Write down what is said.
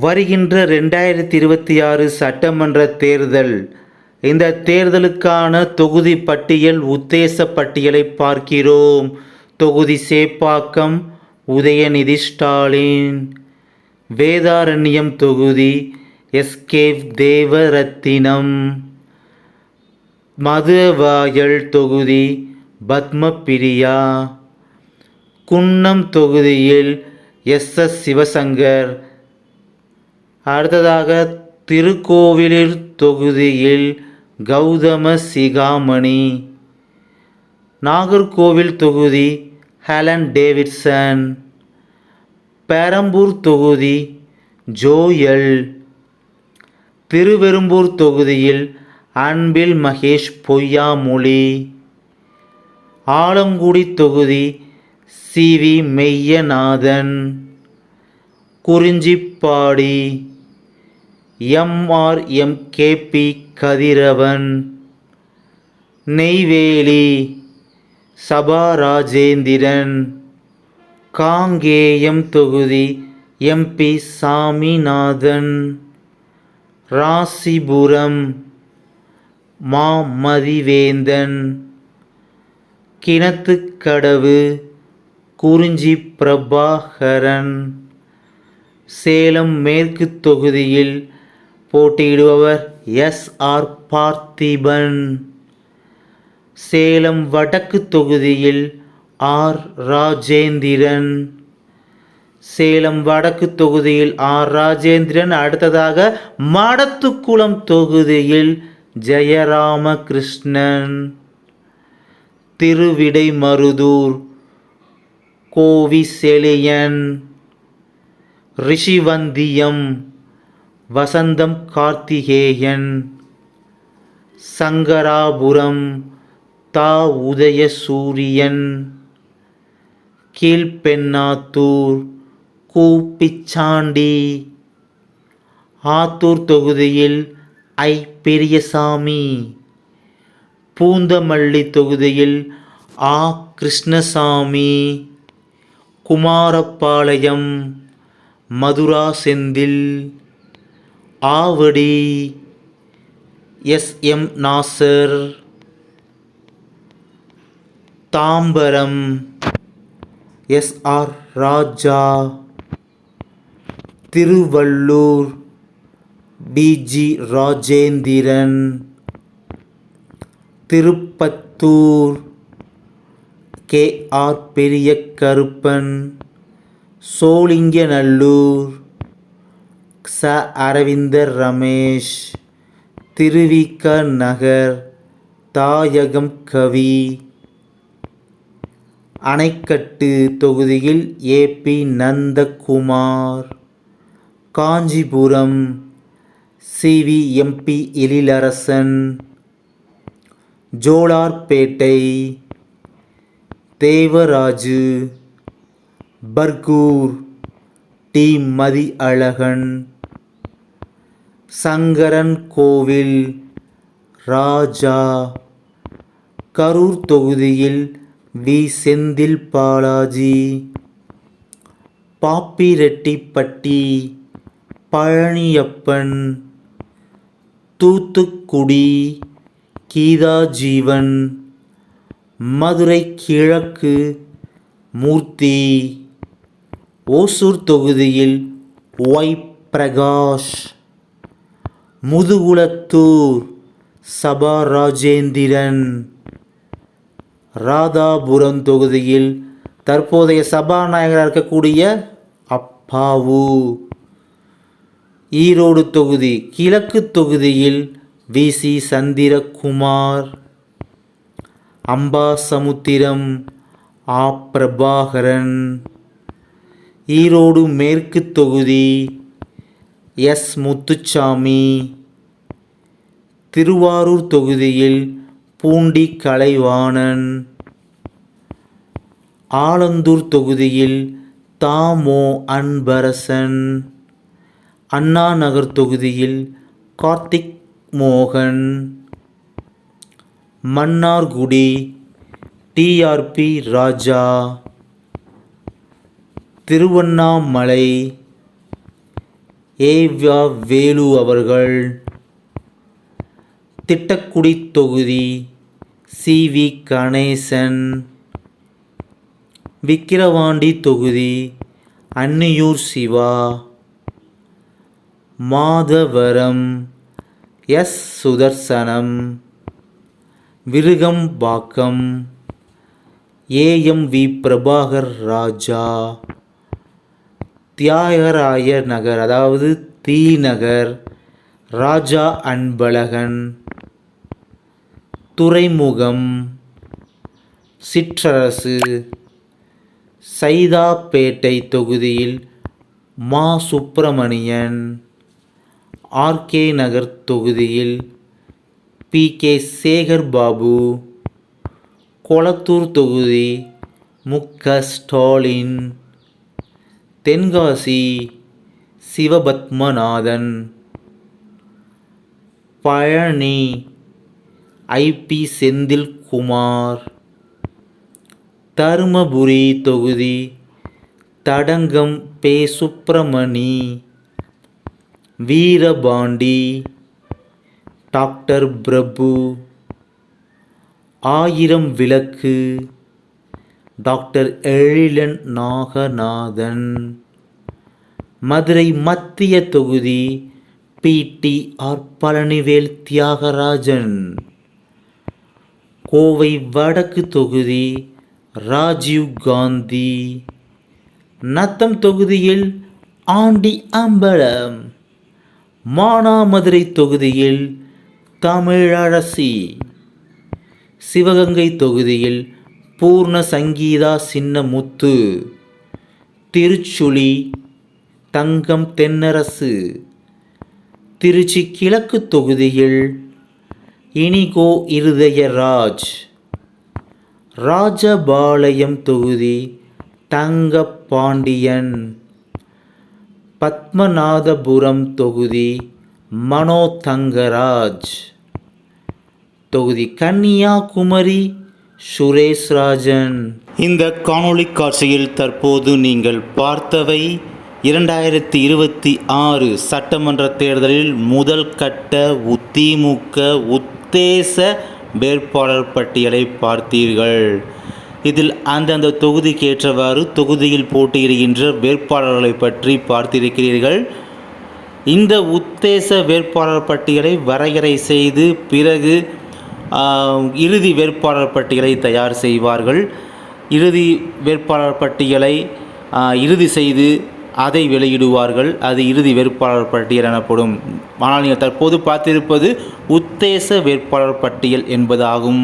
வருகின்ற ரெண்டாயிரத்தி இருபத்தி ஆறு சட்டமன்ற தேர்தல். இந்த தேர்தலுக்கான தொகுதி பட்டியல் உத்தேச பட்டியலை பார்க்கிறோம். தொகுதி சேப்பாக்கம் உதயநிதி ஸ்டாலின். வேதாரண்யம் தொகுதி எஸ்கே தேவரத்தினம். மதுவாயல் தொகுதி பத்மபிரியா. குன்னம் தொகுதியில் எஸ். எஸ். சிவசங்கர். அடுத்ததாக திருக்கோவிலூர் தொகுதியில் கௌதம சிகாமணி நாகர்கோவில் தொகுதி ஹெலன் டேவிட்சன். பெரம்பூர் தொகுதி ஜோயல். திருவெரும்பூர் தொகுதியில் அன்பில் மகேஷ் பொய்யாமொழி. ஆலங்குடி தொகுதி C V Meyyanathan. Kurinjipadi. MRM KP Kathiravan. Neyveli Saba Rajendran Kangeyam தொகுதி எம்பி சாமிநாதன். ராசிபுரம் மா மதிவேந்தன். கிணத்துக்கடவு குறிஞ்சி பிரபாகரன். சேலம் மேற்கு தொகுதியில் போட்டியிடுபவர் எஸ் ஆர் பார்த்திபன். சேலம் வடக்கு தொகுதியில் ஆர் ராஜேந்திரன். சேலம் வடக்கு தொகுதியில் ஆர் ராஜேந்திரன். அடுத்ததாக மடத்துக்குளம் தொகுதியில் ஜெயராமகிருஷ்ணன். திருவிடைமருதூர் கோவி ரிஷிவந்தியம் வசந்தம் கார்த்திகேயன். சங்கராபுரம் தா உதயசூரியன். கீழ்பெண்ணாத்தூர் கூப்பிச்சாண்டி. ஆத்தூர் தொகுதியில் ஐ பெரியசாமி. பூந்தமல்லி தொகுதியில் ஆ Krishnasamy. Kumarapalayam Madhura Senthil Avadi. S. M. Nasar. Tambaram. S. R. Raja. Tiruvallur. TG Rajendran. Tiruppattur. K. R. Periya Karuppan Sholinganallur. ச அரவிந்தர் ரமேஷ் திருவிக நகர் தாயகம் கவி. அணைக்கட்டு தொகுதியில் AP Nandakumar. Kanchipuram CV MP Ezhilarasan. Jolarpettai Devaraju. Bargur T Mathi Azhagan Sankarankovil Raja. Karur தொகுதியில் V. Senthil Balaji. Pappireddipatti Palaniappan Thoothukudi Geetha Jeevan Madurai கிழக்கு மூர்த்தி. ஓசூர் தொகுதியில் Y. Prakash. Mudukulathur Saba Rajendran Radhapuram தொகுதியில் தற்போதைய சபாநாயகராக இருக்கக்கூடிய அப்பாவு. ஈரோடு தொகுதி கிழக்கு தொகுதியில் வி. சி. சந்திரகுமார். அம்பாசமுத்திரம் ஆ. பிரபாகரன். ஈரோடு மேற்கு தொகுதி எஸ். முத்துச்சாமி. திருவாரூர் தொகுதியில் பூண்டி கலைவாணன். ஆலந்தூர் தொகுதியில் தாமோ அன்பரசன். அண்ணா நகர் தொகுதியில் கார்த்திக் மோகன். மன்னார்குடி டிஆர்பி ராஜா. திருவண்ணாமலை ஏவ்யா வேலு அவர்கள். திட்டக்குடி தொகுதி சி. வி. கணேசன். விக்கிரவாண்டி தொகுதி Anniyur Siva. Madhavaram S. Sudharsanam. Virugambakkam AM V. Prabhakar Raja. Thiyagaraya Nagar அதாவது தீநகர் ராஜா அன்பழகன். துறைமுகம் சிற்றரசு சைதாப்பேட்டை தொகுதியில் மா. சுப்பிரமணியன் ஆர்கே நகர் தொகுதியில் பி. கே. சேகர் பாபு கொளத்தூர் தொகுதி முக்க ஸ்டாலின் தென்காசி சிவபத்மநாதன் பழனி ஐபி செந்தில்குமார் தருமபுரி தொகுதி Thadangam P Subramani Veerapandi doctor Prabhu Ayiram Vilakku doctor Ezhilan Naganathan. Madurai மத்திய தொகுதி பிடி ஆர் பழனிவேல் தியாகராஜன். கோவை வடக்கு தொகுதி ராஜீவ் காந்தி. நத்தம் தொகுதியில் ஆண்டி அம்பலம். மானாமதுரை தொகுதியில் தமிழரசி சிவகங்கை தொகுதியில் பூர்ண சங்கீதா சின்னமுத்து. திருச்சுழி தங்கம் தென்னரசு. திருச்சி கிழக்கு தொகுதியில் இனிகோ இருதயராஜ். ராஜபாளையம் தொகுதி தங்கப்பாண்டியன். பத்மநாதபுரம் தொகுதி மனோ தங்கராஜ் தொகுதி கன்னியாகுமரி சுரேஷ் ராஜன் இந்த காணொளி காட்சியில் தற்போது நீங்கள் பார்த்தவை இரண்டாயிரத்தி இருபத்தி ஆறு சட்டமன்ற தேர்தலில் முதல் கட்ட உத்திமுக உத்தேச வேட்பாளர் பட்டியலை பார்த்தீர்கள். இதில் அந்தந்த தொகுதிக்கு ஏற்றவாறு தொகுதியில் போட்டியிடுகின்ற வேட்பாளர்களை பற்றி பார்த்திருக்கிறீர்கள். இந்த உத்தேச வேட்பாளர் பட்டியலை வரையறை செய்து பிறகு இறுதி வேட்பாளர் பட்டியலை தயார் செய்வார்கள். இறுதி வேட்பாளர் பட்டியலை இறுதி செய்து அதை வெளியிடுவார்கள் அது இறுதி வேட்பாளர் பட்டியல் எனப்படும். ஆனால் நீங்கள் தற்போது பார்த்திருப்பது உத்தேச வேட்பாளர் பட்டியல் என்பதாகும்.